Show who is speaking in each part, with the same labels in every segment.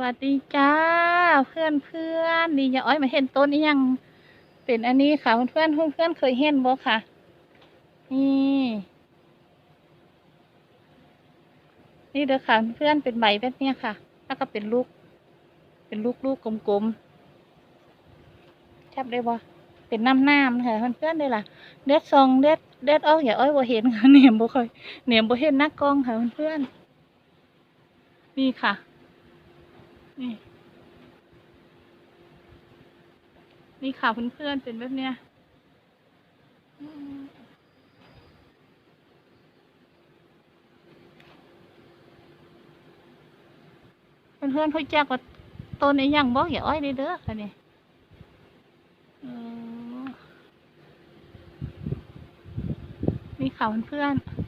Speaker 1: วัสดีจ้า เพื่อนเพื่อนๆนี่อย่าอ้อยมาเห็นต้นนี้ยังเป็นอันนี้ค่ะเพื่อนเพื่อนเพื่อนเคยเห็นบ่ค่ะ นี่นี่เด้อค่ะเพื่อนเป็นใบแบบเนี้ยค่ะ แล้วก็เป็นลูก เป็นลูกลูกกลมๆจับได้บ่เป็นน้ำน้ำค่ะเพื่อนๆได้ล่ะเด็ดซองเด็ดเด็ดออกอย่าอ้อยบ่เห็นค่ะเหนียมบ่ค่อยเหนียมบ่เห็นนักกองค่ะเพื่อนๆนี่ค่ะ นี่ นี่ค่ะเพื่อนๆเป็นแบบเนี้ยอืมเพื่อนๆเขาแจกว่าต้นไอ้ยังบอกอย่าอ้อยเลยเด้อค่ะนี่อืมนี่ค่ะเพื่อนๆ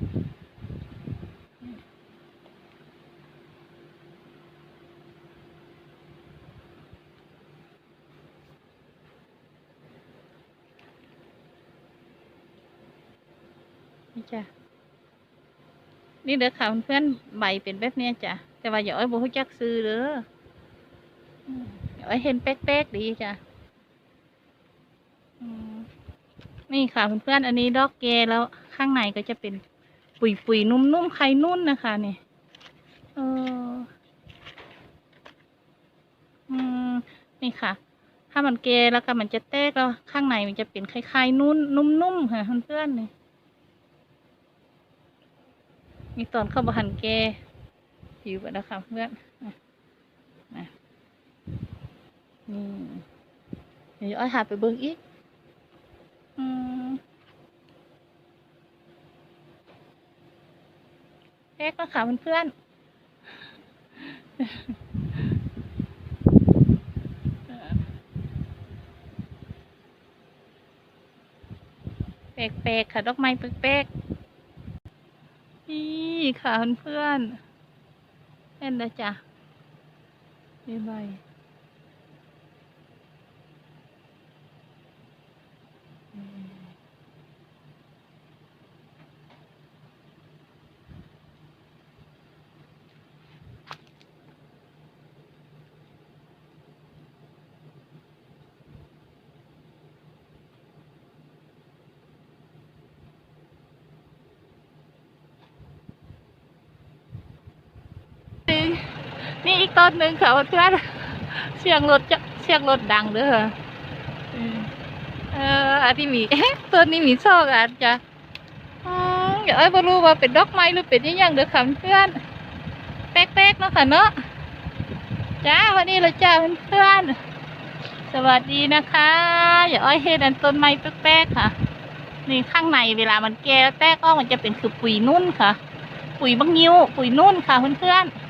Speaker 1: นี่จ้ะนี่เด้อค่ะเพื่อนใบเป็นแบบนี้จ้ะแต่ว่าอย่าอ้อยบ่รู้จักซื้อเด้ออย่าอ้อยเห็นแป๊กๆดีจ้ะนี่ค่ะเพื่อนๆอันนี้ดอกแกแล้วข้างในก็จะเป็นปุยๆนุ่มๆไข่นุ่นนะคะนี่เอออืมนี่ค่ะ ถ้ามันแกแล้วก็มันจะแตกแล้วข้างในมันจะเป็นคล้ายๆนุ่นนุ่มๆค่ะเพื่อนๆนี่ มีตอนเข้าบหันแกผิวไปแล้วค่ะเพื่อนนะนี่เดี๋ยวอ้อยหาไปเบิ่งอีกอืมแตกแล้วค่ะเพื่อนแปลกๆค่ะดอกไม้แปลกๆ นี่ค่ะเพื่อนๆเห็นนะจ๊ะนี่ใบ นี่อีกต้นหนึ่งค่ะเพื่อนเสียงรถจะเสียงรถดังเด้อเอออันที่มีต้นนี้มีซอกอาจจะอืมเดี๋ยวไอ้ยบ่รู้ว่าเป็นดอกไม้หรือเป็นอิหยังเด้อค่ะเพื่อนแป๊กๆเนาะค่ะเนาะจ้าวันนี้เราจ้าเพื่อนสวัสดีนะคะ อย่าอ้อยเฮ็ดอันต้นไม้แป๊กๆค่ะนี่ข้างในเวลามันแก่แล้วแตกออกมันจะเป็นคือปุ๋ยนุ่นค่ะ ปุ๋ยบังนิ้วปุ๋ยนุ่นค่ะเพื่อนๆ